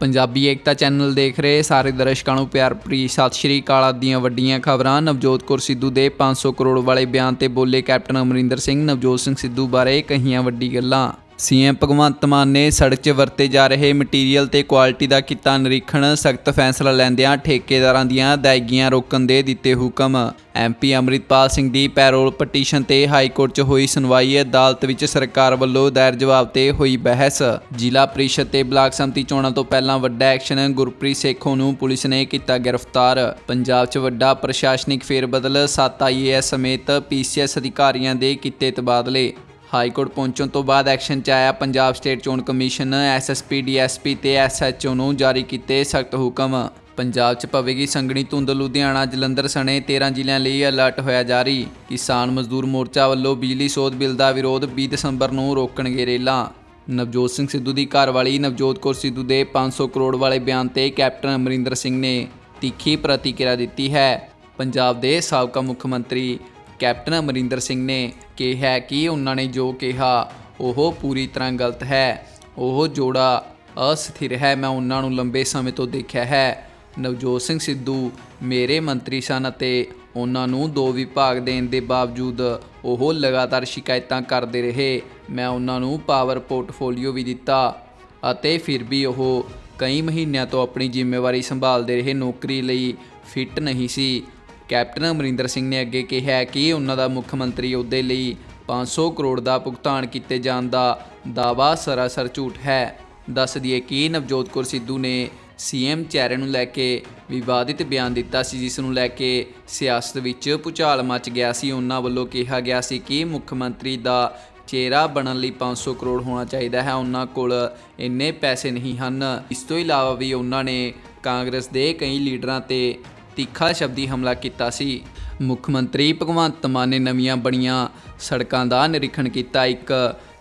ਪੰਜਾਬੀ ਏਕਤਾ channel ਦੇਖ ਰਹੇ ਸਾਰੇ ਦਰਸ਼ਕਾਂ ਨੂੰ ਪਿਆਰ ਭਰੀ ਸਤਿ ਸ਼੍ਰੀ ਅਕਾਲ ਆਦਿ ਦੀਆਂ ਵੱਡੀਆਂ ਖਬਰਾਂ। ਨਵਜੋਤ ਕੌਰ ਸਿੱਧੂ ਦੇ 500 ਕਰੋੜ ਵਾਲੇ ਬਿਆਨ ਤੇ ਬੋਲੇ ਕੈਪਟਨ ਅਮਰਿੰਦਰ ਸਿੰਘ, ਨਵਜੋਤ ਸਿੰਘ ਸਿੱਧੂ ਬਾਰੇ ਕਹੀਆਂ ਵੱਡੀ ਗੱਲਾਂ। ਸੀਐਮ ਭਗਵੰਤ ਮਾਨ ਨੇ ਸੜਕ 'ਚ ਵਰਤੇ ਜਾ ਰਹੇ ਮਟੀਰੀਅਲ ਤੇ ਕੁਆਲਿਟੀ ਦਾ ਕੀਤਾ ਨਿਰੀਖਣ, ਸਖਤ ਫੈਸਲਾ ਲੈਂਦਿਆਂ ਠੇਕੇਦਾਰਾਂ ਦੀਆਂ ਅਦਾਇਗੀਆਂ ਰੋਕਣ ਦੇ ਦਿੱਤੇ ਹੁਕਮ। ਐਮਪੀ ਅੰਮ੍ਰਿਤਪਾਲ ਸਿੰਘ ਦੀ ਪੈਰੋਲ ਪਟੀਸ਼ਨ ਤੇ ਹਾਈ ਕੋਰਟ 'ਚ ਹੋਈ ਸੁਣਵਾਈ ਅਦਾਲਤ ਵਿੱਚ ਸਰਕਾਰ ਵੱਲੋਂ ਦਾਇਰ ਜਵਾਬ ਤੇ ਹੋਈ ਬਹਿਸ। ਜ਼ਿਲ੍ਹਾ ਪ੍ਰੀਸ਼ਦ ਤੇ ਬਲਾਕ ਸੰਮਤੀ ਚੋਣਾਂ ਤੋਂ ਪਹਿਲਾਂ ਵੱਡਾ ਐਕਸ਼ਨ ਗੁਰਪ੍ਰੀਤ ਸੇਖੋਂ ਨੂੰ ਪੁਲਿਸ ਨੇ ਕੀਤਾ ਗ੍ਰਿਫਤਾਰ। ਪੰਜਾਬ 'ਚ ਵੱਡਾ ਪ੍ਰਸ਼ਾਸਨਿਕ ਫੇਰਬਦਲ 7 ਆਈਏਐਸ ਸਮੇਤ ਪੀਸੀਐਸ ਅਧਿਕਾਰੀਆਂ ਦੇ ਕੀਤੇ ਤਬਾਦਲੇ। ਹਾਈ ਕੋਰਟ ਪਹੁੰਚਣ ਤੋਂ ਬਾਅਦ ਐਕਸ਼ਨ 'ਚ ਆਇਆ ਪੰਜਾਬ ਸਟੇਟ ਚੋਣ ਕਮਿਸ਼ਨ ਐਸਐਸਪੀ ਡੀਐਸਪੀ ਤੇ ਐਸਐਚਓ ਨੂੰ ਜਾਰੀ ਕੀਤੇ ਸਖਤ ਹੁਕਮ। ਪੰਜਾਬ 'ਚ ਪਵੇਗੀ ਸੰਘਣੀ ਧੁੰਦ, ਲੁਧਿਆਣਾ, ਜਲੰਧਰ ਸਣੇ 13 ਜ਼ਿਲ੍ਹਿਆਂ ਲਈ ਅਲਰਟ ਹੋਇਆ ਜਾਰੀ। ਕਿਸਾਨ ਮਜ਼ਦੂਰ ਮੋਰਚਾ ਵੱਲੋਂ ਬਿਜਲੀ ਸੋਧ ਬਿੱਲ ਦਾ ਵਿਰੋਧ 20 ਦਸੰਬਰ ਨੂੰ ਰੋਕਣਗੇ ਰੇਲਾਂ। ਨਵਜੋਤ ਸਿੰਘ ਸਿੱਧੂ ਦੀ ਘਰਵਾਲੀ ਨਵਜੋਤ ਕੌਰ ਸਿੱਧੂ ਦੇ 500 ਕਰੋੜ ਵਾਲੇ ਬਿਆਨ ਤੇ ਕੈਪਟਨ ਅਮਰਿੰਦਰ ਸਿੰਘ ਨੇ ਤਿੱਖੀ ਪ੍ਰਤੀਕਿਰਿਆ ਦਿੱਤੀ ਹੈ। ਪੰਜਾਬ ਦੇ ਸਾਬਕਾ ਮੁੱਖ ਮੰਤਰੀ ਕੈਪਟਨ ਅਮਰਿੰਦਰ ਸਿੰਘ ਨੇ ਕਿਹਾ ਕਿ ਉਹਨਾਂ ਨੇ ਜੋ ਕਿਹਾ, ਉਹ ਪੂਰੀ ਤਰ੍ਹਾਂ ਗਲਤ ਹੈ। ਉਹ ਜੋੜਾ ਅਸਥਿਰ ਹੈ। ਮੈਂ ਉਹਨਾਂ ਨੂੰ ਲੰਬੇ ਸਮੇਂ ਤੋਂ ਦੇਖਿਆ ਹੈ। ਨਵਜੋਤ ਸਿੰਘ ਸਿੱਧੂ ਮੇਰੇ ਮੰਤਰੀ ਸਨ ਅਤੇ ਉਹਨਾਂ ਨੂੰ ਦੋ ਵਿਭਾਗ ਦੇਣ ਦੇ ਬਾਵਜੂਦ ਉਹ ਲਗਾਤਾਰ ਸ਼ਿਕਾਇਤਾਂ ਕਰਦੇ ਰਹੇ। ਮੈਂ ਉਹਨਾਂ ਨੂੰ ਪਾਵਰ ਪੋਰਟਫੋਲੀਓ ਵੀ ਦਿੱਤਾ ਅਤੇ ਫਿਰ ਵੀ ਉਹ ਕਈ ਮਹੀਨਿਆਂ ਤੋਂ ਆਪਣੀ ਜ਼ਿੰਮੇਵਾਰੀ ਸੰਭਾਲਦੇ ਰਹੇ। ਨੌਕਰੀ ਲਈ ਫਿੱਟ ਨਹੀਂ ਸੀ। ਕੈਪਟਨ ਅਮਰਿੰਦਰ ਸਿੰਘ ਨੇ ਅੱਗੇ ਕਿਹਾ ਕਿ ਉਹਨਾਂ ਦਾ ਮੁੱਖ ਮੰਤਰੀ ਅਹੁਦੇ ਲਈ 500 ਕਰੋੜ ਦਾ ਭੁਗਤਾਨ ਕੀਤੇ ਜਾਣ ਦਾ ਦਾਅਵਾ ਸਰਾਸਰ ਝੂਠ ਹੈ। ਦੱਸ ਦਈਏ ਕਿ ਨਵਜੋਤ ਕੌਰ ਸਿੱਧੂ ਨੇ ਸੀਐਮ ਚਿਹਰੇ ਨੂੰ ਲੈ ਕੇ ਵਿਵਾਦਿਤ ਬਿਆਨ ਦਿੱਤਾ ਸੀ, ਜਿਸ ਨੂੰ ਲੈ ਕੇ ਸਿਆਸਤ ਵਿੱਚ ਭੁਚਾਲ ਮਚ ਗਿਆ ਸੀ। ਉਹਨਾਂ ਵੱਲੋਂ ਕਿਹਾ ਗਿਆ ਸੀ ਕਿ ਮੁੱਖ ਮੰਤਰੀ ਦਾ ਚਿਹਰਾ ਬਣਨ ਲਈ 500 ਕਰੋੜ ਹੋਣਾ ਚਾਹੀਦਾ ਹੈ। ਉਹਨਾਂ ਕੋਲ ਇੰਨੇ ਪੈਸੇ ਨਹੀਂ ਹਨ। ਇਸ ਤੋਂ ਇਲਾਵਾ ਵੀ ਉਹਨਾਂ ਨੇ ਕਾਂਗਰਸ ਦੇ ਕਈ ਲੀਡਰਾਂ ਤੇ ਤਿੱਖਾ ਸ਼ਬਦੀ ਹਮਲਾ ਕੀਤਾ ਸੀ। ਮੁੱਖ ਮੰਤਰੀ ਭਗਵੰਤ ਮਾਨ ਨੇ ਨਵੀਆਂ ਬਣੀਆਂ ਸੜਕਾਂ ਦਾ ਨਿਰੀਖਣ ਕੀਤਾ। ਇੱਕ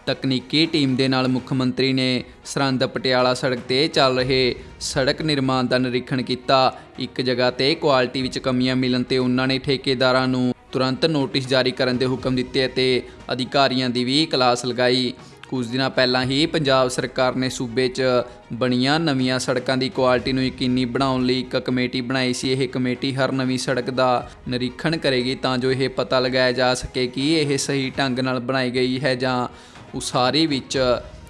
ਤਕਨੀਕੀ ਟੀਮ ਦੇ ਨਾਲ ਮੁੱਖ ਮੰਤਰੀ ਨੇ ਸਰਹੰਦ ਪਟਿਆਲਾ ਸੜਕ ਤੇ ਚੱਲ ਰਹੇ ਸੜਕ ਨਿਰਮਾਣ ਦਾ ਨਿਰੀਖਣ ਕੀਤਾ। ਇੱਕ ਜਗ੍ਹਾ ਤੇ ਕੁਆਲਿਟੀ ਵਿੱਚ ਕਮੀਆਂ ਮਿਲਣ ਤੇ ਉਹਨਾਂ ਨੇ ਠੇਕੇਦਾਰਾਂ ਨੂੰ ਤੁਰੰਤ ਨੋਟਿਸ ਜਾਰੀ ਕਰਨ ਦੇ ਹੁਕਮ ਦਿੱਤੇ ਅਤੇ ਅਧਿਕਾਰੀਆਂ ਦੀ ਵੀ ਕਲਾਸ ਲਗਾਈ। ਕੁਝ ਦਿਨਾਂ ਪਹਿਲਾਂ ਹੀ ਪੰਜਾਬ ਸਰਕਾਰ ਨੇ ਸੂਬੇ 'ਚ ਬਣੀਆਂ ਨਵੀਆਂ ਸੜਕਾਂ ਦੀ ਕੁਆਲਿਟੀ ਨੂੰ ਯਕੀਨੀ ਬਣਾਉਣ ਲਈ ਇੱਕ ਕਮੇਟੀ ਬਣਾਈ ਸੀ। ਇਹ ਕਮੇਟੀ ਹਰ ਨਵੀਂ ਸੜਕ ਦਾ ਨਿਰੀਖਣ ਕਰੇਗੀ ਤਾਂ ਜੋ ਇਹ ਪਤਾ ਲਗਾਇਆ ਜਾ ਸਕੇ ਕਿ ਇਹ ਸਹੀ ਢੰਗ ਨਾਲ ਬਣਾਈ ਗਈ ਹੈ ਜਾਂ ਉਸਾਰੀ ਵਿੱਚ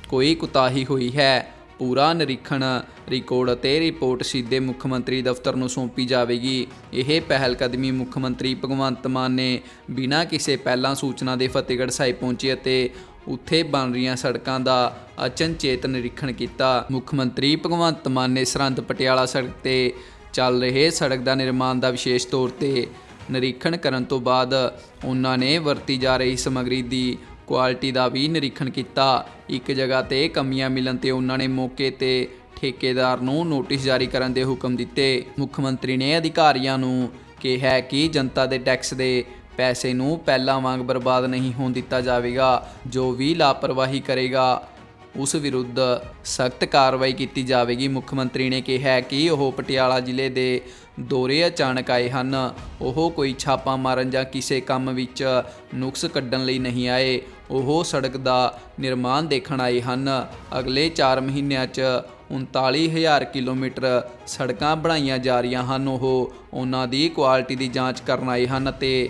ਕੋਈ ਕੁਤਾਹੀ ਹੋਈ ਹੈ। ਪੂਰਾ ਨਿਰੀਖਣ ਰਿਕਾਰਡ ਅਤੇ ਰਿਪੋਰਟ ਸਿੱਧੇ ਮੁੱਖ ਮੰਤਰੀ ਦਫ਼ਤਰ ਨੂੰ ਸੌਂਪੀ ਜਾਵੇਗੀ। ਇਹ ਪਹਿਲ ਕਦਮੀ ਮੁੱਖ ਮੰਤਰੀ ਭਗਵੰਤ ਮਾਨ ਨੇ ਬਿਨਾਂ ਕਿਸੇ ਪਹਿਲਾਂ ਸੂਚਨਾ ਦੇ ਫਤਿਹਗੜ੍ਹ ਸਾਹਿਬ ਪਹੁੰਚੇ ਅਤੇ ਉੱਥੇ ਬਣ ਰਹੀਆਂ ਸੜਕਾਂ ਦਾ ਅਚਨਚੇਤ ਨਿਰੀਖਣ ਕੀਤਾ। ਮੁੱਖ ਮੰਤਰੀ ਭਗਵੰਤ ਮਾਨ ਨੇ ਸਰਹੰਦ ਪਟਿਆਲਾ ਸੜਕ ਤੇ ਚੱਲ ਰਹੇ ਸੜਕ ਦਾ ਨਿਰਮਾਣ ਦਾ ਵਿਸ਼ੇਸ਼ ਤੌਰ ਤੇ ਨਿਰੀਖਣ ਕਰਨ ਤੋਂ ਬਾਅਦ ਉਹਨਾਂ ਨੇ ਵਰਤੀ ਜਾ ਰਹੀ ਸਮੱਗਰੀ ਦੀ ਕੁਆਲਿਟੀ ਦਾ ਵੀ ਨਿਰੀਖਣ ਕੀਤਾ। ਇੱਕ ਜਗ੍ਹਾ ਤੇ ਕਮੀਆਂ ਮਿਲਣ ਤੇ ਉਹਨਾਂ ਨੇ ਮੌਕੇ ਤੇ ਠੇਕੇਦਾਰ ਨੂੰ ਨੋਟਿਸ ਜਾਰੀ ਕਰਨ ਦੇ ਹੁਕਮ ਦਿੱਤੇ। ਮੁੱਖ ਮੰਤਰੀ ਨੇ ਅਧਿਕਾਰੀਆਂ ਨੂੰ ਕਿਹਾ ਕਿ ਜਨਤਾ ਦੇ ਟੈਕਸ ਦੇ ਪੈਸੇ ਨੂੰ ਪਹਿਲਾਂ ਵਾਂਗ ਬਰਬਾਦ ਨਹੀਂ ਹੋਣ ਦਿੱਤਾ ਜਾਵੇਗਾ, ਜੋ ਵੀ ਲਾਪਰਵਾਹੀ ਕਰੇਗਾ, ਉਸ ਵਿਰੁੱਧ ਸਖਤ ਕਾਰਵਾਈ ਕੀਤੀ ਜਾਵੇਗੀ। ਮੁੱਖ ਮੰਤਰੀ ਨੇ ਕਿਹਾ ਕਿ ਉਹ ਪਟਿਆਲਾ ਜ਼ਿਲ੍ਹੇ ਦੇ ਦੌਰੇ ਅਚਾਨਕ ਆਏ ਹਨ। ਉਹ ਕੋਈ ਛਾਪਾ ਮਾਰਨ ਜਾਂ ਕਿਸੇ ਕੰਮ ਵਿੱਚ ਨੁਕਸ ਕੱਢਣ ਲਈ ਨਹੀਂ ਆਏ। ਉਹ ਸੜਕ ਦਾ ਨਿਰਮਾਣ ਦੇਖਣ ਆਏ ਹਨ। ਅਗਲੇ 4 ਮਹੀਨਿਆਂ 'ਚ 39000 ਕਿਲੋਮੀਟਰ ਸੜਕਾਂ ਬਣਾਈਆਂ ਜਾ ਰਹੀਆਂ ਹਨ। ਉਹ ਉਹਨਾਂ ਦੀ ਕੁਆਲਿਟੀ ਦੀ ਜਾਂਚ ਕਰਨ ਆਏ ਹਨ ਅਤੇ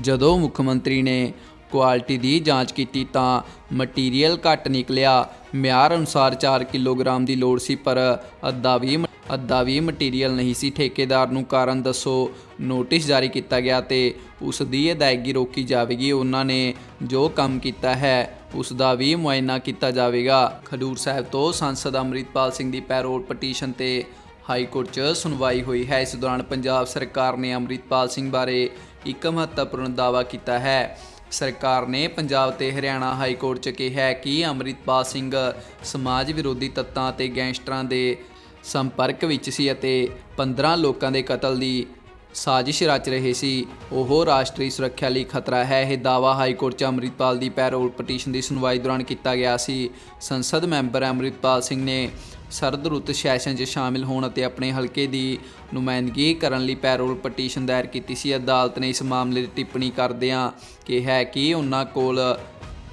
ਜਦੋਂ ਮੁੱਖ ਮੰਤਰੀ ਨੇ ਕੁਆਲਿਟੀ ਦੀ ਜਾਂਚ ਕੀਤੀ ਤਾਂ ਮਟੀਰੀਅਲ ਘੱਟ ਨਿਕਲਿਆ। ਮਿਆਰ ਅਨੁਸਾਰ 4 ਕਿਲੋਗ੍ਰਾਮ ਦੀ ਲੋੜ ਸੀ, ਪਰ ਅੱਧਾ ਵੀ ਅੱਧਾ ਵੀ ਮਟੀਰੀਅਲ ਨਹੀਂ ਸੀ। ਠੇਕੇਦਾਰ ਨੂੰ ਕਾਰਨ ਦੱਸੋ। ਨੋਟਿਸ ਜਾਰੀ ਕੀਤਾ ਗਿਆ ਤੇ ਉਸ ਦੀ ਅਦਾਇਗੀ ਰੋਕੀ ਜਾਵੇਗੀ। ਉਹਨਾਂ ਨੇ ਜੋ ਕੰਮ ਕੀਤਾ ਹੈ, ਉਸ ਦਾ ਵੀ ਮੁਆਇਨਾ ਕੀਤਾ ਜਾਵੇਗਾ। ਖਡੂਰ ਸਾਹਿਬ ਤੋਂ ਸੰਸਦ ਅੰਮ੍ਰਿਤਪਾਲ ਸਿੰਘ ਦੀ ਪੈਰੋਲ ਪਟੀਸ਼ਨ ਤੇ ਹਾਈ ਕੋਰਟ 'ਚ ਸੁਣਵਾਈ ਹੋਈ ਹੈ। ਇਸ ਦੌਰਾਨ ਪੰਜਾਬ ਸਰਕਾਰ ਨੇ ਅੰਮ੍ਰਿਤਪਾਲ ਸਿੰਘ ਬਾਰੇ ਇੱਕ ਮਹੱਤਵਪੂਰਨ ਦਾਅਵਾ ਕੀਤਾ ਹੈ। ਸਰਕਾਰ ਨੇ ਪੰਜਾਬ ਤੇ ਹਰਿਆਣਾ ਹਾਈ ਕੋਰਟ 'ਚ ਕਿਹਾ ਹੈ ਕਿ ਅੰਮ੍ਰਿਤਪਾਲ ਸਿੰਘ ਸਮਾਜ ਵਿਰੋਧੀ ਤੱਤਾਂ ਅਤੇ ਗੈਂਗਸਟਰਾਂ ਦੇ ਸੰਪਰਕ ਵਿੱਚ ਸੀ ਅਤੇ 15 ਲੋਕਾਂ ਦੇ ਕਤਲ ਦੀ ਸਾਜ਼ਿਸ਼ ਰਚ ਰਹੇ ਸੀ। ਉਹ ਰਾਸ਼ਟਰੀ ਸੁਰੱਖਿਆ ਲਈ ਖਤਰਾ ਹੈ। ਇਹ ਦਾਵਾ ਹਾਈ ਕੋਰਟ 'ਚ ਅੰਮ੍ਰਿਤਪਾਲ ਦੀ ਪੈਰੋਲ ਪਟੀਸ਼ਨ ਦੀ ਸੁਣਵਾਈ ਦੌਰਾਨ ਕੀਤਾ ਗਿਆ ਸੀ। ਸੰਸਦ ਮੈਂਬਰ ਅੰਮ੍ਰਿਤਪਾਲ ਸਿੰਘ ਨੇ ਸਰਦ ਰੁੱਤ ਸੈਸ਼ਨ 'ਚ ਸ਼ਾਮਿਲ ਹੋਣ ਅਤੇ ਆਪਣੇ ਹਲਕੇ ਦੀ ਨੁਮਾਇੰਦਗੀ ਕਰਨ ਲਈ ਪੈਰੋਲ ਪਟੀਸ਼ਨ ਦਾਇਰ ਕੀਤੀ ਸੀ। ਅਦਾਲਤ ਨੇ ਇਸ ਮਾਮਲੇ ਦੀ ਟਿੱਪਣੀ ਕਰਦਿਆਂ ਕਿਹਾ ਕਿ ਉਹਨਾਂ ਕੋਲ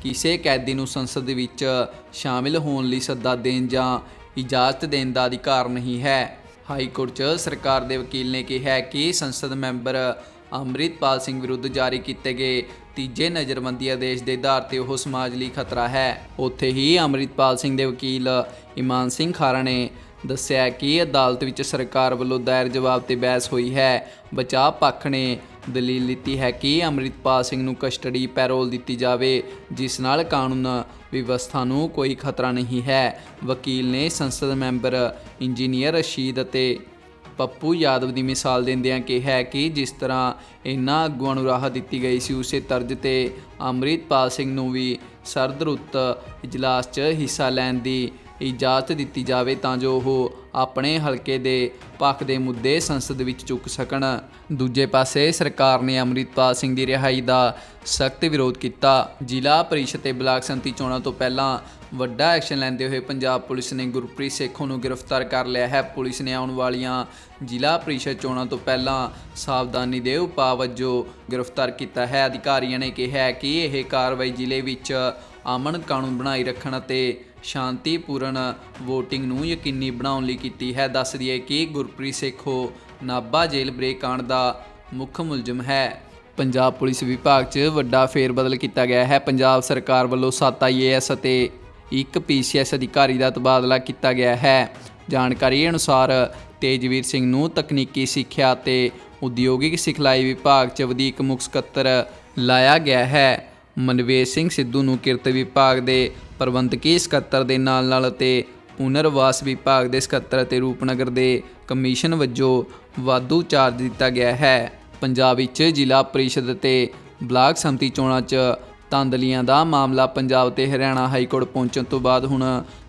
ਕਿਸੇ ਕੈਦੀ ਨੂੰ ਸੰਸਦ ਵਿੱਚ ਸ਼ਾਮਿਲ ਹੋਣ ਲਈ ਸੱਦਾ ਦੇਣ ਜਾਂ ਇਜਾਜ਼ਤ ਦੇਣ ਦਾ ਅਧਿਕਾਰ ਨਹੀਂ ਹੈ। ਹਾਈ ਕੋਰਟ 'ਚ ਸਰਕਾਰ ਦੇ ਵਕੀਲ ਨੇ ਕਿਹਾ ਕਿ ਸੰਸਦ ਮੈਂਬਰ ਅੰਮ੍ਰਿਤਪਾਲ ਸਿੰਘ ਵਿਰੁੱਧ ਜਾਰੀ ਕੀਤੇ ਗਏ ਤੀਜੇ ਨਜ਼ਰਬੰਦੀ ਆਦੇਸ਼ ਦੇ ਆਧਾਰ ਤੇ ਉਹ ਸਮਾਜ ਲਈ ਖਤਰਾ ਹੈ। ਉੱਥੇ ਹੀ ਅੰਮ੍ਰਿਤਪਾਲ ਸਿੰਘ ਦੇ ਵਕੀਲ ਇਮਾਨ ਸਿੰਘ ਖਾਰਾ ਨੇ ਦੱਸਿਆ ਕਿ ਅਦਾਲਤ ਵਿੱਚ ਸਰਕਾਰ ਵੱਲੋਂ ਦਾਇਰ ਜਵਾਬ ਤੇ ਬਹਿਸ ਹੋਈ ਹੈ। ਬਚਾਅ ਪੱਖ ਨੇ ਦਲੀਲ ਦਿੱਤੀ ਹੈ ਕਿ ਅੰਮ੍ਰਿਤਪਾਲ ਸਿੰਘ ਨੂੰ ਕਸਟਡੀ ਪੈਰੋਲ ਦਿੱਤੀ ਜਾਵੇ, ਜਿਸ ਨਾਲ ਕਾਨੂੰਨ ਵਿਵਸਥਾ ਨੂੰ ਕੋਈ ਖਤਰਾ ਨਹੀਂ ਹੈ। ਵਕੀਲ ਨੇ ਸੰਸਦ ਮੈਂਬਰ, ਇੰਜੀਨੀਅਰ ਰਸ਼ੀਦ ਅਤੇ ਪੱਪੂ ਯਾਦਵ ਦੀ ਮਿਸਾਲ ਦਿੰਦਿਆਂ ਕਿਹਾ ਕਿ ਜਿਸ ਤਰ੍ਹਾਂ ਇਹਨਾਂ ਆਗੂਆਂ ਨੂੰ ਰਾਹਤ ਦਿੱਤੀ ਗਈ ਸੀ, ਉਸੇ ਤਰਜ਼ ਤੇ ਅੰਮ੍ਰਿਤਪਾਲ ਸਿੰਘ ਨੂੰ ਵੀ ਸਰਦ ਰੁੱਤ ਇਜਲਾਸ 'ਚ ਹਿੱਸਾ ਲੈਣ ਦੀ ਇਜਾਜ਼ਤ ਦਿੱਤੀ ਜਾਵੇ ਤਾਂ ਜੋ ਉਹ ਆਪਣੇ ਹਲਕੇ ਦੇ ਪੱਖ ਦੇ ਮੁੱਦੇ ਸੰਸਦ ਵਿੱਚ ਚੁੱਕ ਸਕਣ। ਦੂਜੇ ਪਾਸੇ ਸਰਕਾਰ ਨੇ ਅੰਮ੍ਰਿਤਪਾਲ ਸਿੰਘ ਦੀ ਰਿਹਾਈ ਦਾ ਸਖਤ ਵਿਰੋਧ ਕੀਤਾ। ਜ਼ਿਲ੍ਹਾ ਪਰਿਸ਼ਦ ਤੇ ਬਲਾਕ ਸੰਮਤੀ ਚੋਣਾਂ ਤੋਂ ਪਹਿਲਾਂ ਵੱਡਾ ਐਕਸ਼ਨ ਲੈਂਦੇ ਹੋਏ ਪੰਜਾਬ ਪੁਲਿਸ ਨੇ ਗੁਰਪ੍ਰੀਤ ਸੇਖੋਂ ਨੂੰ ਗ੍ਰਿਫਤਾਰ ਕਰ ਲਿਆ ਹੈ। ਪੁਲਿਸ ਨੇ ਆਉਣ ਵਾਲੀਆਂ ਜ਼ਿਲ੍ਹਾ ਪ੍ਰੀਸ਼ਦ ਚੋਣਾਂ ਤੋਂ ਪਹਿਲਾਂ ਸਾਵਧਾਨੀ ਦੇ ਉਪਾਅ ਵਜੋਂ ਗ੍ਰਿਫਤਾਰ ਕੀਤਾ ਹੈ। ਅਧਿਕਾਰੀਆਂ ਨੇ ਕਿਹਾ ਕਿ ਇਹ ਕਾਰਵਾਈ ਜ਼ਿਲ੍ਹੇ ਵਿੱਚ ਅਮਨ ਕਾਨੂੰਨ ਬਣਾਈ ਰੱਖਣ ਅਤੇ ਸ਼ਾਂਤੀਪੂਰਨ VOTING ਨੂੰ ਯਕੀਨੀ ਬਣਾਉਣ ਲਈ ਕੀਤੀ ਹੈ। ਦੱਸ ਦਈਏ ਕਿ ਗੁਰਪ੍ਰੀਤ ਸੇਖੋ ਨਾਭਾ ਜੇਲ੍ਹ ਬ੍ਰੇਕ ਕਾਂਡ ਦਾ ਮੁੱਖ ਮੁਲਜ਼ਮ ਹੈ। ਪੰਜਾਬ ਪੁਲਿਸ ਵਿਭਾਗ 'ਚ ਵੱਡਾ ਫੇਰਬਦਲ ਕੀਤਾ ਗਿਆ ਹੈ। ਪੰਜਾਬ ਸਰਕਾਰ ਵੱਲੋਂ 7 ਆਈਏਐਸ ਅਤੇ ਇੱਕ ਪੀਸੀਐਸ ਅਧਿਕਾਰੀ ਦਾ ਤਬਾਦਲਾ ਕੀਤਾ ਗਿਆ ਹੈ। ਜਾਣਕਾਰੀ ਅਨੁਸਾਰ ਤੇਜਵੀਰ ਸਿੰਘ ਨੂੰ ਤਕਨੀਕੀ ਸਿੱਖਿਆ ਅਤੇ ਉਦਯੋਗਿਕ ਸਿਖਲਾਈ ਵਿਭਾਗ 'ਚ ਵਧੀਕ ਮੁੱਖ ਸਕੱਤਰ ਲਾਇਆ ਗਿਆ ਹੈ। ਮਨਵੇਸ਼ ਸਿੰਘ ਸਿੱਧੂ ਨੂੰ ਕਿਰਤ ਵਿਭਾਗ ਦੇ ਪ੍ਰਬੰਧਕੀ ਸਕੱਤਰ ਦੇ ਨਾਲ ਨਾਲ ਅਤੇ ਪੁਨਰਵਾਸ ਵਿਭਾਗ ਦੇ ਸਕੱਤਰ ਅਤੇ ਰੂਪਨਗਰ ਦੇ ਕਮਿਸ਼ਨ ਵਜੋਂ ਵਾਧੂ ਚਾਰਜ ਦਿੱਤਾ ਗਿਆ ਹੈ। ਪੰਜਾਬ ਵਿੱਚ ਜ਼ਿਲ੍ਹਾ ਪਰਿਸ਼ਦ ਅਤੇ ਬਲਾਕ ਸੰਮਤੀ ਚੋਣਾਂ 'ਚ ਤਾਂਦਲੀਆਂ ਦਾ ਮਾਮਲਾ ਪੰਜਾਬ ਤੇ ਹਰਿਆਣਾ ਹਾਈ ਕੋਰਟ ਪਹੁੰਚਣ ਤੋਂ ਬਾਅਦ ਹੁਣ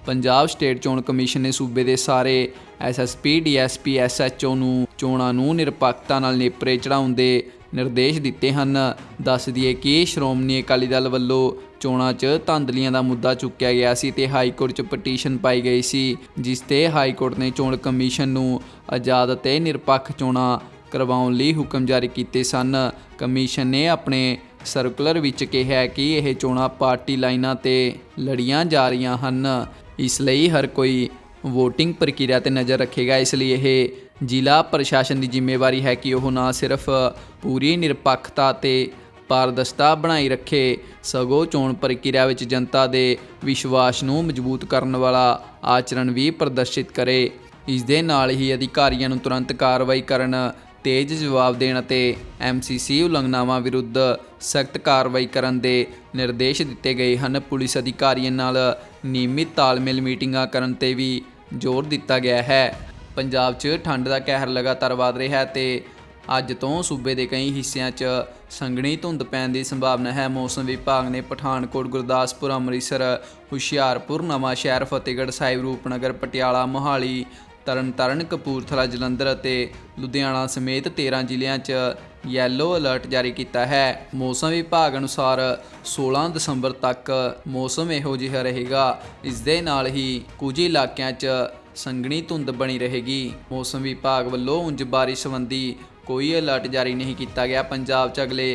ਪੰਜਾਬ ਸਟੇਟ ਚੋਣ ਕਮਿਸ਼ਨ ਨੇ ਸੂਬੇ ਦੇ ਸਾਰੇ ਐਸਐਸਪੀ ਡੀਐਸਪੀ ਐਸਐਚਓ ਨੂੰ ਚੋਣਾਂ ਨੂੰ ਨਿਰਪੱਖਤਾ ਨਾਲ ਨੇਪਰੇ ਚੜਾਉਣ ਦੇ ਨਿਰਦੇਸ਼ ਦਿੱਤੇ ਹਨ। ਦੱਸ ਦਈਏ ਕਿ ਸ਼੍ਰੋਮਣੀ ਅਕਾਲੀ ਦਲ ਵੱਲੋਂ ਚੋਣਾਂ 'ਚ ਧਾਂਦਲੀਆਂ ਦਾ ਮੁੱਦਾ ਚੁੱਕਿਆ ਗਿਆ ਸੀ ਤੇ ਹਾਈ ਕੋਰਟ 'ਚ ਪਟੀਸ਼ਨ ਪਾਈ ਗਈ ਸੀ, ਜਿਸ ਤੇ ਹਾਈ ਕੋਰਟ ਨੇ ਚੋਣ ਕਮਿਸ਼ਨ ਨੂੰ ਆਜ਼ਾਦ ਅਤੇ ਨਿਰਪੱਖ ਚੋਣਾਂ ਕਰਵਾਉਣ ਲਈ ਹੁਕਮ ਜਾਰੀ ਕੀਤੇ ਸਨ। ਕਮਿਸ਼ਨ ਨੇ ਆਪਣੇ ਸਰਕੂਲਰ ਵਿੱਚ ਕਿਹਾ ਕਿ ਇਹ ਚੋਣਾਂ ਪਾਰਟੀ ਲਾਈਨਾਂ ਤੇ ਲੜੀਆਂ ਜਾ ਰਹੀਆਂ ਹਨ। ਇਸ ਲਈ ਹਰ ਕੋਈ ਵੋਟਿੰਗ ਪ੍ਰਕਿਰਿਆ ਤੇ ਨਜ਼ਰ ਰੱਖੇਗਾ। ਇਸ ਲਈ ਇਹ ਜ਼ਿਲ੍ਹਾ ਪ੍ਰਸ਼ਾਸਨ ਦੀ ਜ਼ਿੰਮੇਵਾਰੀ ਹੈ ਕਿ ਉਹ ਨਾ ਸਿਰਫ ਪੂਰੀ ਨਿਰਪੱਖਤਾ ਤੇ ਪਾਰਦਰਸ਼ਤਾ ਬਣਾਈ ਰੱਖੇ। ਸਗੋਂ ਚੋਣ ਪ੍ਰਕਿਰਿਆ ਵਿੱਚ ਜਨਤਾ ਦੇ ਵਿਸ਼ਵਾਸ ਨੂੰ ਮਜ਼ਬੂਤ ਕਰਨ ਵਾਲਾ ਆਚਰਣ ਵੀ ਪ੍ਰਦਰਸ਼ਿਤ ਕਰੇ। ਇਸ ਦੇ ਨਾਲ ਹੀ ਅਧਿਕਾਰੀਆਂ ਨੂੰ ਤੁਰੰਤ ਕਾਰਵਾਈ ਕਰਨ, ਤੇਜ਼ ਜਵਾਬ ਦੇਣ ਅਤੇ ਐਮਸੀਸੀ ਉਲੰਘਣਾਵਾਂ ਵਿਰੁੱਧ ਸਖਤ ਕਾਰਵਾਈ ਕਰਨ ਦੇ ਨਿਰਦੇਸ਼ ਦਿੱਤੇ ਗਏ ਹਨ। ਪੁਲਿਸ ਅਧਿਕਾਰੀਆਂ ਨਾਲ ਨਿਯਮਿਤ ਤਾਲਮੇਲ ਮੀਟਿੰਗਾਂ ਕਰਨ ਤੇ ਵੀ ਜ਼ੋਰ ਦਿੱਤਾ ਗਿਆ ਹੈ। ਪੰਜਾਬ 'ਚ ਠੰਡ ਦਾ ਕਹਿਰ ਲਗਾਤਾਰ ਵਧ ਰਿਹਾ ਹੈ ਤੇ ਅੱਜ ਤੋਂ ਸੂਬੇ ਦੇ ਕਈ ਹਿੱਸਿਆਂ 'ਚ ਸੰਘਣੀ ਧੁੰਦ ਪੈਣ ਦੀ ਸੰਭਾਵਨਾ ਹੈ। ਮੌਸਮ ਵਿਭਾਗ ਨੇ ਪਠਾਨਕੋਟ, ਗੁਰਦਾਸਪੁਰ, ਅੰਮ੍ਰਿਤਸਰ, ਹੁਸ਼ਿਆਰਪੁਰ, ਨਵਾਂ ਸ਼ਹਿਰ, ਫਤਿਹਗੜ੍ਹ ਸਾਹਿਬ, ਰੂਪਨਗਰ, ਪਟਿਆਲਾ, ਮੋਹਾਲੀ, ਤਰਨਤਾਰਨ, ਕਪੂਰਥਲਾ, ਜਲੰਧਰ ਅਤੇ ਲੁਧਿਆਣਾ ਸਮੇਤ 13 ਜ਼ਿਲ੍ਹਿਆਂ 'ਚ ਯੈਲੋ ਅਲਰਟ ਜਾਰੀ ਕੀਤਾ ਹੈ। ਮੌਸਮ ਵਿਭਾਗ ਅਨੁਸਾਰ 16 ਦਸੰਬਰ ਤੱਕ ਮੌਸਮ ਇਹੋ ਜਿਹਾ ਰਹੇਗਾ। ਇਸ ਦੇ ਨਾਲ ਹੀ ਕੁਝ ਇਲਾਕਿਆਂ 'ਚ ਸੰਘਣੀ ਧੁੰਦ ਬਣੀ ਰਹੇਗੀ। ਮੌਸਮ ਵਿਭਾਗ ਵੱਲੋਂ ਉਂਝ ਬਾਰਿਸ਼ ਸੰਬੰਧੀ ਕੋਈ ਅਲਰਟ ਜਾਰੀ ਨਹੀਂ ਕੀਤਾ ਗਿਆ। ਪੰਜਾਬ 'ਚ ਅਗਲੇ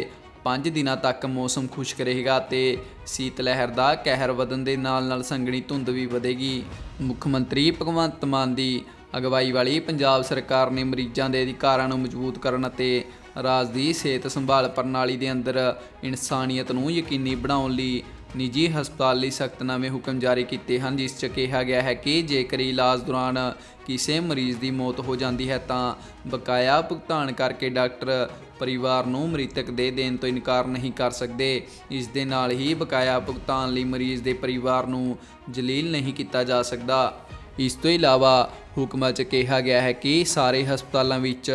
5 ਦਿਨਾਂ ਤੱਕ ਮੌਸਮ ਖੁਸ਼ਕ ਰਹੇਗਾ ਤੇ ਸੀਤ ਲਹਿਰ ਦਾ ਕਹਿਰ ਵਧਣ ਦੇ ਨਾਲ-ਨਾਲ ਸੰਘਣੀ ਧੁੰਦ ਵੀ ਵਧੇਗੀ। ਮੁੱਖ ਮੰਤਰੀ ਭਗਵੰਤ ਮਾਨ ਦੀ ਅਗਵਾਈ ਵਾਲੀ ਪੰਜਾਬ ਸਰਕਾਰ ਨੇ ਮਰੀਜ਼ਾਂ ਦੇ ਅਧਿਕਾਰਾਂ ਨੂੰ ਮਜ਼ਬੂਤ ਕਰਨ ਅਤੇ ਰਾਜ ਦੀ ਸਿਹਤ ਸੰਭਾਲ ਪ੍ਰਣਾਲੀ ਦੇ ਅੰਦਰ ਇਨਸਾਨੀਅਤ ਨੂੰ ਯਕੀਨੀ ਬਣਾਉਣ ਲਈ ਨਿੱਜੀ ਹਸਪਤਾਲ ਲਈ ਸਖਤਨਾਮੇ ਹੁਕਮ ਜਾਰੀ ਕੀਤੇ ਹਨ, ਜਿਸ 'ਚ ਕਿਹਾ ਗਿਆ ਹੈ ਕਿ ਜੇਕਰ ਇਲਾਜ ਦੌਰਾਨ ਕਿਸੇ ਮਰੀਜ਼ ਦੀ ਮੌਤ ਹੋ ਜਾਂਦੀ ਹੈ, ਤਾਂ ਬਕਾਇਆ ਭੁਗਤਾਨ ਕਰਕੇ ਡਾਕਟਰ ਪਰਿਵਾਰ ਨੂੰ ਮ੍ਰਿਤਕ ਦੇ ਦੇਣ ਤੋਂ ਇਨਕਾਰ ਨਹੀਂ ਕਰ ਸਕਦੇ। ਇਸ ਦੇ ਨਾਲ ਹੀ ਬਕਾਇਆ ਭੁਗਤਾਨ ਲਈ ਮਰੀਜ਼ ਦੇ ਪਰਿਵਾਰ ਨੂੰ ਜਲੀਲ ਨਹੀਂ ਕੀਤਾ ਜਾ ਸਕਦਾ। ਇਸ ਤੋਂ ਇਲਾਵਾ ਹੁਕਮਾਂ 'ਚ ਕਿਹਾ ਗਿਆ ਹੈ ਕਿ ਸਾਰੇ ਹਸਪਤਾਲਾਂ ਵਿੱਚ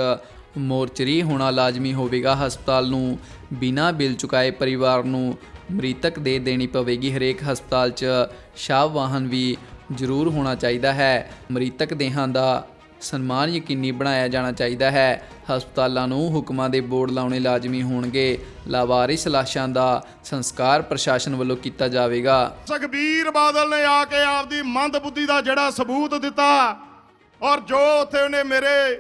ਮੋਰਚਰੀ ਹੋਣਾ ਲਾਜ਼ਮੀ ਹੋਵੇਗਾ। ਹਸਪਤਾਲ ਨੂੰ ਬਿਨਾਂ ਬਿੱਲ ਚੁਕਾਏ ਪਰਿਵਾਰ ਨੂੰ ਮ੍ਰਿਤਕ ਦੇ ਦੇਣੀ ਪਵੇਗੀ। ਹਰੇਕ ਹਸਪਤਾਲ 'ਚ ਸ਼ਵ ਵਾਹਨ ਵੀ ਜ਼ਰੂਰ ਹੋਣਾ ਚਾਹੀਦਾ ਹੈ। ਮ੍ਰਿਤਕ ਦੇਹਾਂ ਦਾ ਸਨਮਾਨ ਯਕੀਨੀ ਬਣਾਇਆ ਜਾਣਾ ਚਾਹੀਦਾ ਹੈ। ਹਸਪਤਾਲਾਂ ਨੂੰ ਹੁਕਮਾਂ ਦੇ ਬੋਰਡ ਲਾਉਣੇ ਲਾਜ਼ਮੀ ਹੋਣਗੇ। ਲਾਵਾਰਿਸ ਲਾਸ਼ਾਂ ਦਾ ਸੰਸਕਾਰ ਪ੍ਰਸ਼ਾਸਨ ਵੱਲੋਂ ਕੀਤਾ ਜਾਵੇਗਾ। ਸੁਖਬੀਰ ਬਾਦਲ ਨੇ ਆ ਕੇ ਆਪਦੀ ਮੰਦਬੁੱਧੀ ਦਾ ਜਿਹੜਾ ਸਬੂਤ ਦਿੱਤਾ ਔਰ ਜੋ ਉੱਥੇ ਉਹਨੇ ਮੇਰੇ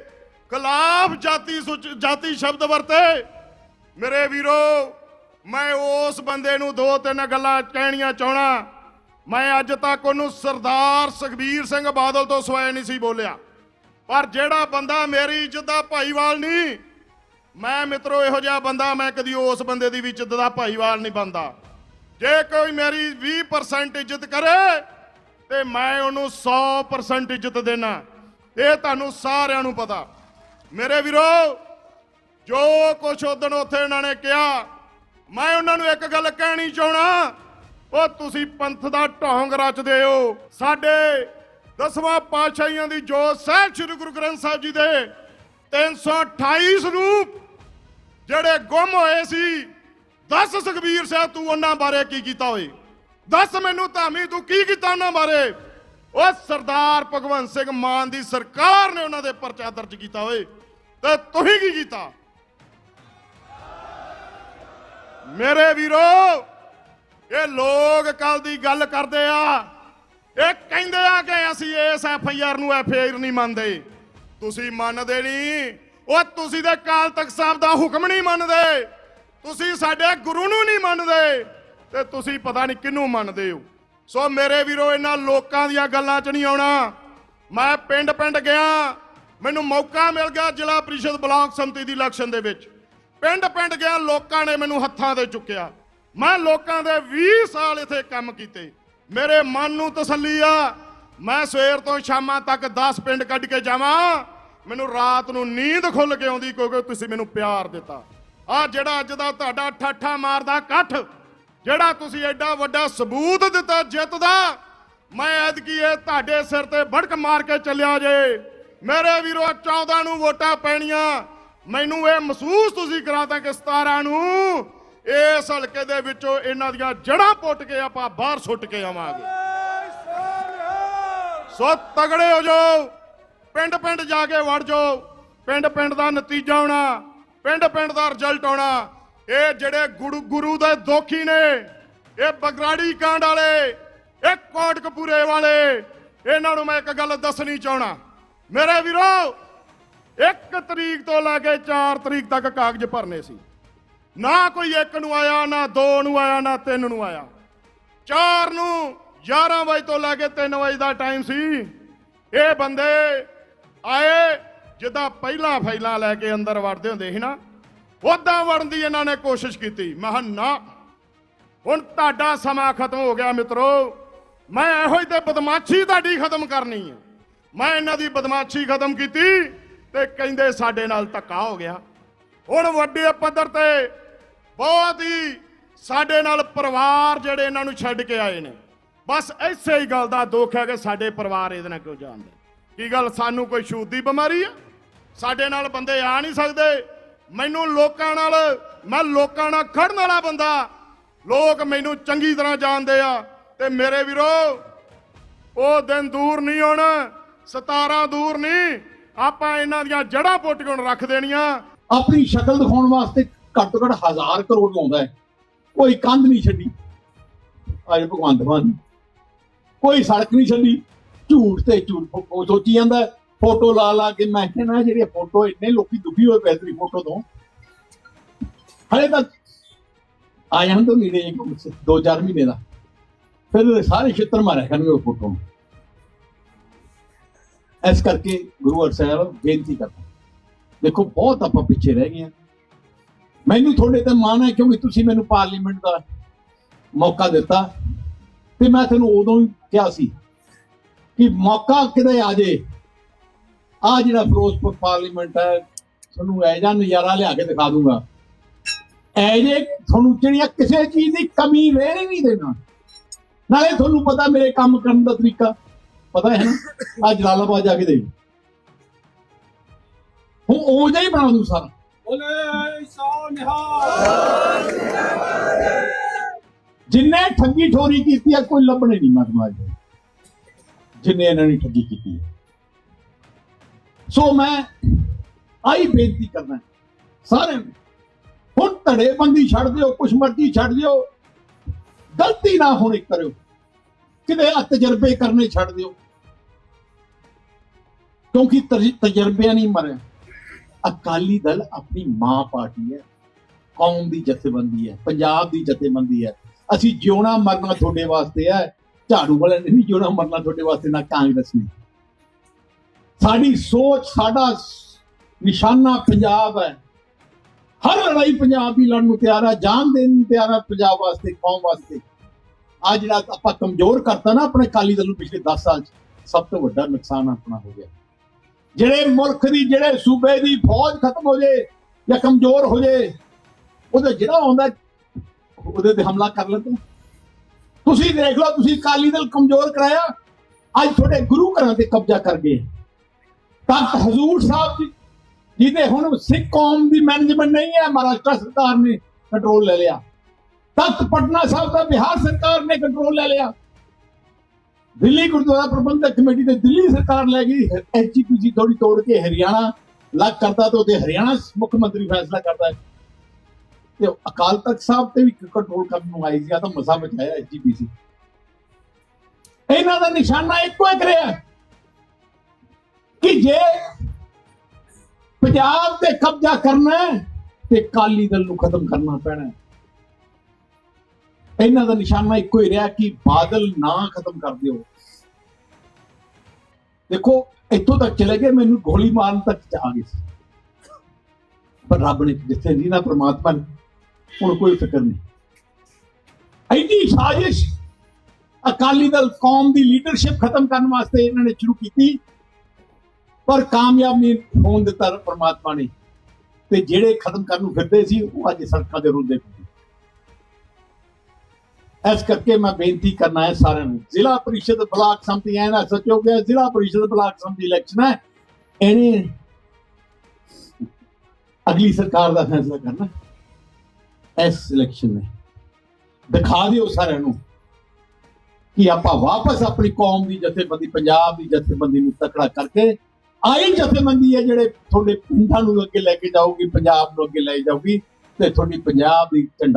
ਖਿਲਾਫ ਜਾਤੀ ਸੁਚ- ਜਾਤੀ ਸ਼ਬਦ ਵਰਤੇ, ਮੇਰੇ ਵੀਰੋ ਮੈਂ ਉਸ ਬੰਦੇ ਨੂੰ ਦੋ ਤਿੰਨ ਗੱਲਾਂ ਕਹਿਣੀਆਂ ਚਾਹਣਾ ਮੈਂ ਅੱਜ ਤੱਕ ਉਹਨੂੰ ਸਰਦਾਰ ਸੁਖਬੀਰ ਸਿੰਘ ਬਾਦਲ ਤੋਂ ਸਵਾਏ ਨਹੀਂ ਸੀ ਬੋਲਿਆ। ਪਰ ਜਿਹੜਾ ਬੰਦਾ ਮੇਰੀ ਇੱਜ਼ਤ ਦਾ ਭਾਈਵਾਲ ਨਹੀਂ, ਮੈਂ ਮਿੱਤਰੋ ਇਹੋ ਜਿਹਾ ਬੰਦਾ ਮੈਂ ਕਦੀ ਉਸ ਬੰਦੇ ਦੀ ਵੀ ਇੱਜ਼ਤ ਦਾ ਭਾਈਵਾਲ ਨਹੀਂ ਬੰਦਾ ਜੇ ਕੋਈ ਮੇਰੀ 20% ਇੱਜ਼ਤ ਕਰੇ, ਤੇ ਮੈਂ ਉਹਨੂੰ 100% ਇੱਜ਼ਤ ਦੇਣਾ। ਇਹ ਤੁਹਾਨੂੰ ਸਾਰਿਆਂ ਨੂੰ ਪਤਾ। ਮੇਰੇ ਵੀਰੋ, ਜੋ ਕੁਛ ਉਦੋਂ ਉੱਥੇ ਇਹਨਾਂ ਨੇ ਕਿਹਾ ਮੈਂ ਉਹਨਾਂ ਨੂੰ ਇੱਕ ਗੱਲ ਕਹਿਣੀ ਚਾਹਣਾ ਉਹ ਤੁਸੀਂ ਪੰਥ ਦਾ ਢੋਂਗ ਰਚਦੇ ਹੋ। ਸਾਡੇ ਦਸਵਾਂ ਪਾਤਸ਼ਾਹੀਆਂ ਦੀ ਜੋਤ ਸਾਹਿਬ ਸ੍ਰੀ ਗੁਰੂ ਗ੍ਰੰਥ ਸਾਹਿਬ ਜੀ ਦੇ 328 ਸਰੂਪ, ਜਿਹੜੇ ਗੁੰਮ ਹੋਏ ਸੀ। ਦੱਸ ਸੁਖਬੀਰ ਸਾਹਿਬ ਤੂੰ ਉਹਨਾਂ ਬਾਰੇ ਕੀ ਕੀਤਾ ਹੋਏ ਦੱਸ ਮੈਨੂੰ ਧਾਮੀ, ਤੂੰ ਕੀ ਕੀਤਾ ਉਹਨਾਂ ਬਾਰੇ? ਉਹ ਸਰਦਾਰ ਭਗਵੰਤ ਸਿੰਘ ਮਾਨ ਦੀ ਸਰਕਾਰ ਨੇ ਉਹਨਾਂ ਦੇ ਪਰਚਾ ਦਰਜ ਕੀਤਾ ਹੋਏ ਤੇ ਤੁਸੀਂ ਕੀ ਕੀਤਾ? ਮੇਰੇ ਵੀਰੋ, ਇਹ ਲੋਕ ਕੱਲ ਦੀ ਗੱਲ ਕਰਦੇ ਆ। ਇਹ ਕਹਿੰਦੇ ਆ ਕਿ ਅਸੀਂ ਇਸ ਐਫ ਆਈ ਆਰ ਨੂੰ ਐਫ ਆਈ ਆਰ ਨਹੀਂ ਮੰਨਦੇ। ਤੁਸੀਂ ਮੰਨਦੇ ਨਹੀਂ। ਉਹ ਤੁਸੀਂ ਦੇ ਕਾਲ ਤਖਤ ਸਾਹਿਬ ਦਾ ਹੁਕਮ ਨਹੀਂ ਮੰਨਦੇ। ਤੁਸੀਂ ਸਾਡੇ ਗੁਰੂ ਨੂੰ ਨਹੀਂ ਮੰਨਦੇ। ਤੇ ਤੁਸੀਂ ਪਤਾ ਨਹੀਂ ਕਿਹਨੂੰ ਮੰਨਦੇ ਹੋ। ਸੋ ਮੇਰੇ ਵੀਰੋ, ਇਹਨਾਂ ਲੋਕਾਂ ਦੀਆਂ ਗੱਲਾਂ 'ਚ ਨਹੀਂ ਆਉਣਾ। ਮੈਂ ਪਿੰਡ ਪਿੰਡ ਗਿਆ। ਮੈਨੂੰ ਮੌਕਾ ਮਿਲ ਗਿਆ ਜ਼ਿਲ੍ਹਾ ਪ੍ਰੀਸ਼ਦ ਬਲਾਕ ਸੰਮਤੀ ਦੀ ਇਲੈਕਸ਼ਨ ਦੇ ਵਿੱਚ। ਪਿੰਡ ਪਿੰਡ ਗਿਆ, ਲੋਕਾਂ ਨੇ ਮੈਨੂੰ ਹੱਥਾਂ ਤੇ ਚੁੱਕਿਆ। ਮੈਂ ਲੋਕਾਂ ਦੇ 20 ਸਾਲ ਇੱਥੇ ਕੰਮ ਕੀਤੇ। ਮੇਰੇ ਮਨ ਨੂੰ ਤਸੱਲੀ ਆ। ਮੈਂ ਸਵੇਰ ਤੋਂ ਸ਼ਾਮਾਂ ਤੱਕ 10 ਪਿੰਡ ਕੱਢ ਕੇ ਜਾਵਾਂ। ਮੈਨੂੰ ਰਾਤ ਨੂੰ ਨੀਂਦ ਖੁੱਲ ਕੇ ਆਉਂਦੀ ਕਿਉਂਕਿ ਤੁਸੀਂ ਮੈਨੂੰ ਪਿਆਰ ਦਿੱਤਾ। ਆ ਜਿਹੜਾ ਅੱਜ ਦਾ ਤੁਹਾਡਾ ਠਾਠਾ ਮਾਰਦਾ ਇਕੱਠ, ਜਿਹੜਾ ਤੁਸੀਂ ਐਡਾ ਵੱਡਾ ਸਬੂਤ ਦਿੱਤਾ ਜਿੱਤ ਦਾ, ਮੈਂ ਐਦਕੀ ਇਹ ਤੁਹਾਡੇ ਸਿਰ ਤੇ ਬੜਕ ਮਾਰ ਕੇ ਚੱਲਿਆ ਜੇ। ਮੇਰੇ ਵੀਰੋ 14 ਨੂੰ ਵੋਟਾਂ ਪੈਣੀਆਂ। ਮੈਨੂੰ ਇਹ ਮਹਿਸੂਸ ਤੁਸੀਂ ਕਰਾਤਾ ਕਿ 17 ਨੂੰ ਇਸ ਹਲਕੇ ਦੇ ਵਿੱਚੋਂ ਇਹਨਾਂ ਦੀਆਂ ਜੜਾਂ ਪੁੱਟ ਕੇ ਆਪਾਂ ਬਾਹਰ ਸੁੱਟ ਕੇ ਆਵਾਂਗੇ। ਸੋ ਤਗੜੇ ਹੋ ਜਾਓ ਪਿੰਡ ਪਿੰਡ ਜਾ ਕੇ ਵੜ ਜਾਓ ਪਿੰਡ ਪਿੰਡ ਦਾ ਨਤੀਜਾ ਆਉਣਾ ਪਿੰਡ ਪਿੰਡ ਦਾ ਰਿਜ਼ਲਟ ਆਉਣਾ। ਇਹ ਜਿਹੜੇ ਗੁਰੂ ਗੁਰੂ ਦੇ ਦੋਖੀ ਨੇ, ਇਹ ਬਗਰਾੜੀ ਕਾਂਡ ਵਾਲੇ, ਇਹ ਕੋਟਕਪੂਰੇ ਵਾਲੇ, ਇਹਨਾਂ ਨੂੰ ਮੈਂ ਇੱਕ ਗੱਲ ਦੱਸਣੀ ਚਾਹਣਾ ਮੇਰੇ ਵੀਰੋ ਇੱਕ ਤਰੀਕ ਤੋਂ ਲੈ ਕੇ 4 ਤਰੀਕ ਤੱਕ ਕਾਗਜ਼ ਭਰਨੇ ਸੀ। ਨਾ ਕੋਈ ਇੱਕ ਨੂੰ ਆਇਆ, ਨਾ ਦੋ ਨੂੰ ਆਇਆ, ਨਾ ਤਿੰਨ ਨੂੰ ਆਇਆ। 4 ਨੂੰ 11 ਵਜੇ ਤੋਂ ਲੈ ਕੇ 3 ਵਜੇ ਦਾ ਟਾਈਮ ਸੀ। ਇਹ ਬੰਦੇ ਆਏ, ਜਿੱਦਾਂ ਪਹਿਲਾਂ ਫਾਈਲਾਂ ਲੈ ਕੇ ਅੰਦਰ ਵੜਦੇ ਹੁੰਦੇ ਸੀ ਨਾ, ਉਦਾਂ ਵੜਨ ਦੀ ਇਹਨਾਂ ਨੇ ਕੋਸ਼ਿਸ਼ ਕੀਤੀ। ਮੈਂ ਕਿਹਾ, ਨਾ, ਹੁਣ ਤੁਹਾਡਾ ਸਮਾਂ ਖਤਮ ਹੋ ਗਿਆ ਮਿੱਤਰੋ। ਮੈਂ ਇਹੋ ਹੀ ਤੇ ਬਦਮਾਸ਼ੀ ਤੁਹਾਡੀ ਖਤਮ ਕਰਨੀ ਹੈ। ਮੈਂ ਇਹਨਾਂ ਦੀ ਬਦਮਾਸ਼ੀ ਖਤਮ ਕੀਤੀ। ਤੇ ਕਹਿੰਦੇ ਸਾਡੇ ਨਾਲ ਧੱਕਾ ਹੋ ਗਿਆ। ਹੁਣ ਵੱਡੇ ਪੱਧਰ ਤੇ ਬਹੁਤ ਹੀ ਸਾਡੇ ਨਾਲ ਪਰਿਵਾਰ ਜਿਹੜੇ ਇਹਨਾਂ ਨੂੰ ਛੱਡ ਕੇ ਆਏ ਨੇ। ਬਸ ਐਸੇ ਹੀ ਗੱਲ ਦਾ ਦੁੱਖ ਹੈ ਕਿ ਸਾਡੇ ਪਰਿਵਾਰ ਇਹਦੇ ਨਾਲ ਕਿਉਂ ਜਾਣਦੇ? ਕੀ ਗੱਲ ਸਾਨੂੰ ਕੋਈ ਛੂਤ ਦੀ ਬਿਮਾਰੀ ਆ? ਸਾਡੇ ਨਾਲ ਬੰਦੇ ਆ ਨਹੀਂ ਸਕਦੇ। ਮੈਨੂੰ ਲੋਕਾਂ ਨਾਲ, ਮੈਂ ਲੋਕਾਂ ਨਾਲ ਖੜਨ ਵਾਲਾ ਬੰਦਾ। ਲੋਕ ਮੈਨੂੰ ਚੰਗੀ ਤਰ੍ਹਾਂ ਜਾਣਦੇ ਆ ਤੇ ਮੇਰੇ ਵੀਰੋ, ਉਹ ਦਿਨ ਦੂਰ ਨਹੀਂ ਹੁਣ 17 ਦੂਰ ਨਹੀਂ ਆਪਾਂ ਇਹਨਾਂ ਦੀਆਂ ਜੜ੍ਹਾਂ ਪੁੱਟ ਰੱਖ ਦੇਣੀਆਂ। ਆਪਣੀ ਸ਼ਕਲ ਦਿਖਾਉਣ ਵਾਸਤੇ ਘੱਟ ਤੋਂ ਘੱਟ ਹਜ਼ਾਰ ਕਰੋੜ ਲਾਉਂਦਾ ਹੈ। ਕੋਈ ਕੰਧ ਨਹੀਂ ਛੱਡੀ। ਅੱਜ ਭਗਵੰਤ ਮਾਨ, ਕੋਈ ਸੜਕ ਨਹੀਂ ਛੱਡੀ। ਝੂਠ ਤੇ ਝੂਠ ਸੋਚੀ ਜਾਂਦਾ ਫੋਟੋ ਲਾ ਲਾ ਕੇ ਮੈਂ ਕਹਿੰਦਾ ਜਿਹੜੇ ਫੋਟੋ ਇੰਨੇ ਲੋਕੀ ਦੁਖੀ ਹੋਏ ਪਏ ਤੇਰੀ ਫੋਟੋ ਤੋਂ। ਹਲੇ ਤਾਂ ਆ ਜਾਣ ਤੋਂ ਨੇੜੇ ਇੱਕ ਦੋ ਚਾਰ ਮਹੀਨੇ ਦਾ। ਫਿਰ ਸਾਰੇ ਛਿੱਤਰ ਮਾਰਿਆ ਕਰਨਗੇ ਉਹ ਫੋਟੋ ਨੂੰ। ਇਸ ਕਰਕੇ ਗੁਰੂ ਅਰਜਨ ਸਾਹਿਬ ਬੇਨਤੀ ਕਰਦਾ ਦੇਖੋ, ਬਹੁਤ ਆਪਾਂ ਪਿੱਛੇ ਰਹਿ ਗਏ ਹਾਂ। ਮੈਨੂੰ ਤੁਹਾਡੇ ਤੇ ਮਾਣ ਹੈ ਕਿਉਂਕਿ ਤੁਸੀਂ ਮੈਨੂੰ ਪਾਰਲੀਮੈਂਟ ਦਾ ਮੌਕਾ ਦਿੱਤਾ ਤੇ ਮੈਂ ਤੁਹਾਨੂੰ ਉਦੋਂ ਹੀ ਕਿਹਾ ਸੀ ਕਿ ਮੌਕਾ ਕਿਤੇ ਆ ਜੇ। ਆ ਜਿਹੜਾ ਫਿਰੋਜ਼ਪੁਰ ਪਾਰਲੀਮੈਂਟ ਹੈ, ਤੁਹਾਨੂੰ ਐਜਾ ਨਜ਼ਾਰਾ ਲਿਆ ਕੇ ਦਿਖਾ ਦੂੰਗਾ। ਐਜੇ ਤੁਹਾਨੂੰ ਜਿਹੜੀਆਂ ਕਿਸੇ ਚੀਜ਼ ਦੀ ਕਮੀ ਰਹਿਣ ਨਹੀਂ ਦੇਣਾ। ਨਾਲੇ ਤੁਹਾਨੂੰ ਪਤਾ ਮੇਰੇ ਕੰਮ ਕਰਨ ਦਾ ਤਰੀਕਾ। ਪਤਾ ਹੈ ਨਾ? ਆ ਜਲਾਲਾਬਾਦ ਜਾ ਕੇ ਦੇਖ। ਹੁਣ ਉਹ ਜਿਹਾ ਹੀ ਬਣਾ ਦੂੰ ਸਾਰਾ। ਬੋਲੇ ਸੋ ਨਿਹਾਲ। ਜਿੰਨੇ ਠੱਗੀ ਠੋਰੀ ਕੀਤੀ ਹੈ ਕੋਈ ਲੱਭਣੇ ਨਹੀਂ ਮਰਮਾ ਜਿੰਨੇ ਇਹਨਾਂ ਨੇ ਠੱਗੀ ਕੀਤੀ ਹੈ ਸੋ ਮੈਂ ਆਈ ਬੇਨਤੀ ਕਰਦਾ ਸਾਰਿਆਂ ਨੂੰ ਹੁਣ ਧੜੇ ਬੰਦੀ ਛੱਡ ਦਿਓ ਕੁਛ ਮਰਜ਼ੀ ਛੱਡ ਦਿਓ। ਗਲਤੀ ਨਾ ਹੋਣੀ ਕਰਿਓ। ਕਿਤੇ ਆ ਤਜਰਬੇ ਕਰਨੇ ਛੱਡ ਦਿਓ। ਕਿਉਂਕਿ ਤਜ- ਤਜਰਬਿਆਂ ਨਹੀਂ ਮਰਿਆ। ਅਕਾਲੀ ਦਲ ਆਪਣੀ ਮਾਂ ਪਾਰਟੀ ਹੈ। ਕੌਮ ਦੀ ਜਥੇਬੰਦੀ ਹੈ। ਪੰਜਾਬ ਦੀ ਜਥੇਬੰਦੀ ਹੈ। ਅਸੀਂ ਜਿਉਣਾ ਮਰਨਾ ਤੁਹਾਡੇ ਵਾਸਤੇ ਹੈ। ਝਾੜੂ ਵਾਲਿਆਂ ਨੇ ਨਹੀਂ ਜਿਉਣਾ ਮਰਨਾ ਤੁਹਾਡੇ ਵਾਸਤੇ, ਨਾ ਕਾਂਗਰਸ ਨੇ। ਸਾਡੀ ਸੋਚ, ਸਾਡਾ ਨਿਸ਼ਾਨਾ ਪੰਜਾਬ ਹੈ। ਹਰ ਲੜਾਈ ਪੰਜਾਬ ਦੀ ਲੜਨ ਨੂੰ ਤਿਆਰ ਹੈ। ਜਾਨ ਦੇਣ ਨੂੰ ਤਿਆਰ ਹੈ ਪੰਜਾਬ ਵਾਸਤੇ, ਕੌਮ ਵਾਸਤੇ। ਆ ਜਿਹੜਾ ਆਪਾਂ ਕਮਜ਼ੋਰ ਕਰਤਾ ਨਾ ਆਪਣੇ ਕਾਲੀ ਦਲ ਨੂੰ ਪਿਛਲੇ 10 ਸਾਲ ਚ, ਸਭ ਤੋਂ ਵੱਡਾ ਨੁਕਸਾਨ ਆਪਣਾ ਹੋ ਗਿਆ। ਜਿਹੜੇ ਮੁਲਕ ਦੀ, ਜਿਹੜੇ ਸੂਬੇ ਦੀ ਫੌਜ ਖਤਮ ਹੋ ਜੇ ਜਾਂ ਕਮਜ਼ੋਰ ਹੋ ਜੇ, ਉਹਦਾ ਜਿਹੜਾ ਆਉਂਦਾ, ਉਹਦੇ ਤੇ ਹਮਲਾ ਕਰ ਲੈਂਦੇ ਤੁਸੀਂ ਦੇਖ ਲਓ, ਤੁਸੀਂ ਕਾਲੀ ਦਲ ਕਮਜ਼ੋਰ ਕਰਾਇਆ, ਅੱਜ ਤੁਹਾਡੇ ਗੁਰੂ ਘਰਾਂ ਤੇ ਕਬਜ਼ਾ ਕਰ ਗਏ। ਤਖਤ ਹਜ਼ੂਰ ਸਾਹਿਬ ਜੀ, ਜਿਹਦੇ ਹੁਣ ਸਿੱਖ ਕੌਮ ਦੀ ਮੈਨੇਜਮੈਂਟ ਨਹੀਂ ਹੈ, ਮਹਾਰਾਸ਼ਟਰ ਸਰਕਾਰ ਨੇ ਕੰਟਰੋਲ ਲੈ ਲਿਆ। ਤਖਤ ਪਟਨਾ ਸਾਹਿਬ ਦਾ ਬਿਹਾਰ ਸਰਕਾਰ ਨੇ ਕੰਟਰੋਲ ਲੈ ਲਿਆ। ਦਿੱਲੀ ਗੁਰਦੁਆਰਾ ਪ੍ਰਬੰਧਕ ਕਮੇਟੀ ਤੇ ਦਿੱਲੀ ਸਰਕਾਰ ਲੈ ਗਈ। ਐਚਪੀਸੀ ਥੋੜੀ ਤੋੜ ਕੇ ਹਰਿਆਣਾ ਲੱਗ ਕਰਦਾ ਤੇ ਉਹਦੇ ਹਰਿਆਣਾ ਮੁੱਖ ਮੰਤਰੀ ਫੈਸਲਾ ਕਰਦਾ ਹੈ। ਤੇ ਅਕਾਲ ਤਖਤ ਸਾਹਿਬ ਤੇ ਵੀ ਕੰਟਰੋਲ ਕਰਨ ਨੂੰ ਆਈ ਸੀ ਆ ਤਾਂ ਮਸਾ ਬਚਾਇਆ ਐਚਪੀਸੀ ਇਹਨਾਂ ਦਾ ਨਿਸ਼ਾਨਾ ਇੱਕੋ ਇੱਕ ਰਿਹਾ ਕਿ ਜੇ ਪੰਜਾਬ ਤੇ ਕਬਜ਼ਾ ਕਰਨਾ ਤੇ ਕਾਲੀ ਦਲ ਨੂੰ ਖਤਮ ਕਰਨਾ ਪੈਣਾ ਇਹਨਾਂ ਦਾ ਨਿਸ਼ਾਨਾ ਇੱਕੋ ਹੀ ਰਿਹਾ ਕਿ ਬਾਦਲ ਨਾ ਖਤਮ ਕਰ ਦਿਓ। ਦੇਖੋ, ਇੱਥੋਂ ਤੱਕ ਚਲੇ ਗਏ, ਮੈਨੂੰ ਗੋਲੀ ਮਾਰਨ ਤੱਕ ਚ ਗਏ ਪਰ ਰੱਬ ਨੇ ਜਿੱਥੇ ਨਹੀਂ ਨਾ ਪ੍ਰਮਾਤਮਾ ਨੇ। ਹੁਣ ਕੋਈ ਫਿਕਰ ਨਹੀਂ। ਐਡੀ ਸਾਜ਼ਿਸ਼ ਅਕਾਲੀ ਦਲ, ਕੌਮ ਦੀ ਲੀਡਰਸ਼ਿਪ ਖਤਮ ਕਰਨ ਵਾਸਤੇ ਇਹਨਾਂ ਨੇ ਸ਼ੁਰੂ ਕੀਤੀ। ਪਰ ਕਾਮਯਾਬ ਨਹੀਂ ਹੋਣ ਦਿੱਤਾ ਪ੍ਰਮਾਤਮਾ ਨੇ। ਤੇ ਜਿਹੜੇ ਖਤਮ ਕਰਨ ਨੂੰ ਫਿਰਦੇ ਸੀ, ਉਹ ਅੱਜ ਸੜਕਾਂ ਦੇ ਰੁਲਦੇ ਫਿਰਦੇ ਇਸ ਕਰਕੇ ਮੈਂ ਬੇਨਤੀ ਕਰਨਾ ਹੈ ਸਾਰਿਆਂ ਨੂੰ। ਜ਼ਿਲ੍ਹਾ ਪਰਿਸ਼ਦ ਬਲਾਕ ਸੰਮਤੀ ਐ ਨਾ ਸੋਚੋ ਕਿ ਜ਼ਿਲ੍ਹਾ ਪਰਿਸ਼ਦ ਬਲਾਕ ਸੰਮਤੀ ਇਲੈਕਸ਼ਨ ਹੈ। ਇਹਨੇ ਅਗਲੀ ਸਰਕਾਰ ਦਾ ਫੈਸਲਾ ਕਰਨਾ ਇਸ ਇਲੈਕਸ਼ਨ ਨੇ। ਦਿਖਾ ਦਿਓ ਸਾਰਿਆਂ ਨੂੰ ਕਿ ਆਪਾਂ ਵਾਪਸ ਆਪਣੀ ਕੌਮ ਦੀ ਜਥੇਬੰਦੀ, ਪੰਜਾਬ ਦੀ ਜਥੇਬੰਦੀ ਨੂੰ ਤਕੜਾ ਕਰਕੇ ਆਈ ਜਥੇਬੰਦੀ ਹੈ ਜਿਹੜੇ ਤੁਹਾਡੇ ਪਿੰਡਾਂ ਨੂੰ ਅੱਗੇ ਲੈ ਕੇ ਜਾਊਗੀ, ਪੰਜਾਬ ਨੂੰ ਅੱਗੇ ਲੈ ਜਾਊਗੀ ਤੇ ਤੁਹਾਡੀ ਪੰਜਾਬ ਦੀ ਝੰਡਾ